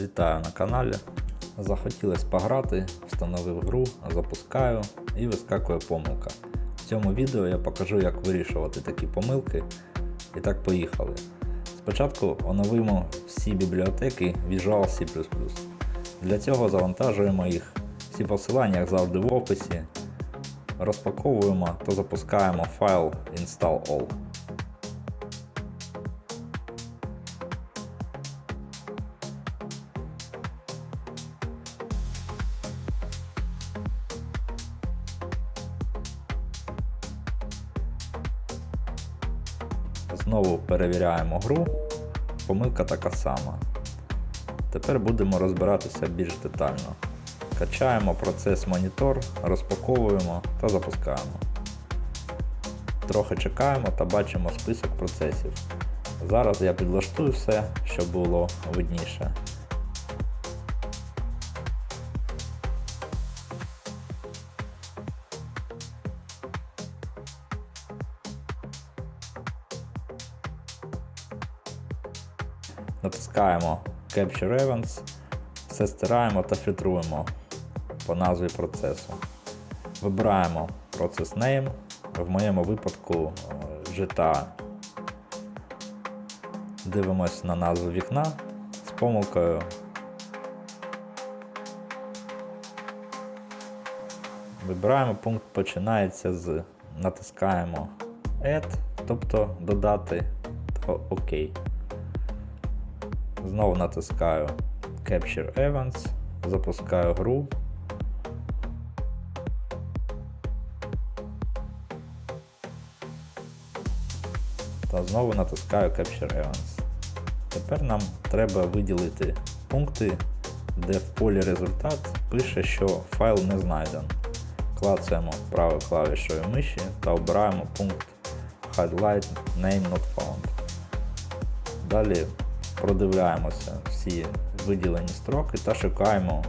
Вітаю на каналі. Захотілося пограти, встановив гру, запускаю і вискакує помилка. В цьому відео я покажу, як вирішувати такі помилки. І так поїхали. Спочатку оновимо всі бібліотеки Visual C. Для цього завантажуємо їх. Всі посилання, як завжди, в описі. Розпаковуємо та запускаємо файл Install All. Знову перевіряємо гру. Помилка така сама. Тепер будемо розбиратися більш детально. Качаємо процес монітор, розпаковуємо та запускаємо. Трохи чекаємо та бачимо список процесів. Зараз я підлаштую все, щоб було видніше. Натискаємо Capture Events, все стираємо та фільтруємо по назві процесу. Вибираємо Process Name, в моєму випадку е, GTA. Дивимось на назву вікна з помилкою. Вибираємо пункт починається з натискаємо Add, тобто додати та ОК. Знову натискаю Capture Events, запускаю гру. Та знову натискаю Capture Events. Тепер нам треба виділити пункти, де в полі результат пише, що файл не знайден. Клацаємо правою клавішою миші та обираємо пункт Highlight Name Not Found. Далі продивляємося всі виділені строки та шукаємо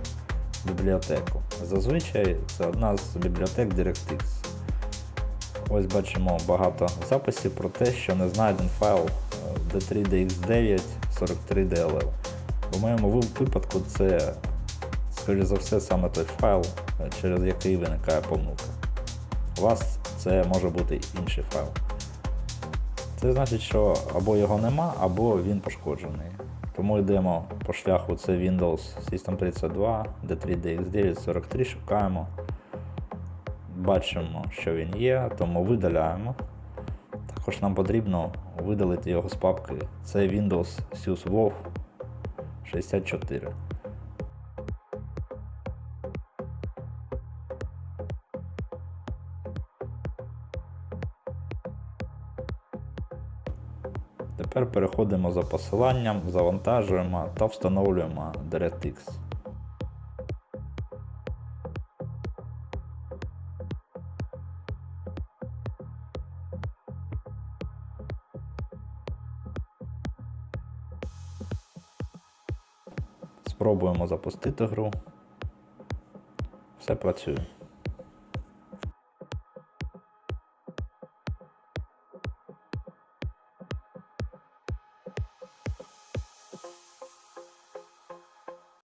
бібліотеку. Зазвичай це одна з бібліотек DirectX. Ось бачимо багато записів про те, що не знайден файл е, D3DX9 43DLL. У моєму випадку це, скоріше за все, саме той файл, е, через який виникає помилка. У вас це може бути інший файл. Це значить, що або його нема, або він пошкоджений. Тому йдемо по шляху це Windows System 32, D3DX9 43, шукаємо. Бачимо, що він є, тому видаляємо. Також нам потрібно видалити його з папки. Це Windows SysWolf 64. Тепер переходимо за посиланням, завантажуємо та встановлюємо DirectX. Спробуємо запустити гру. Все працює.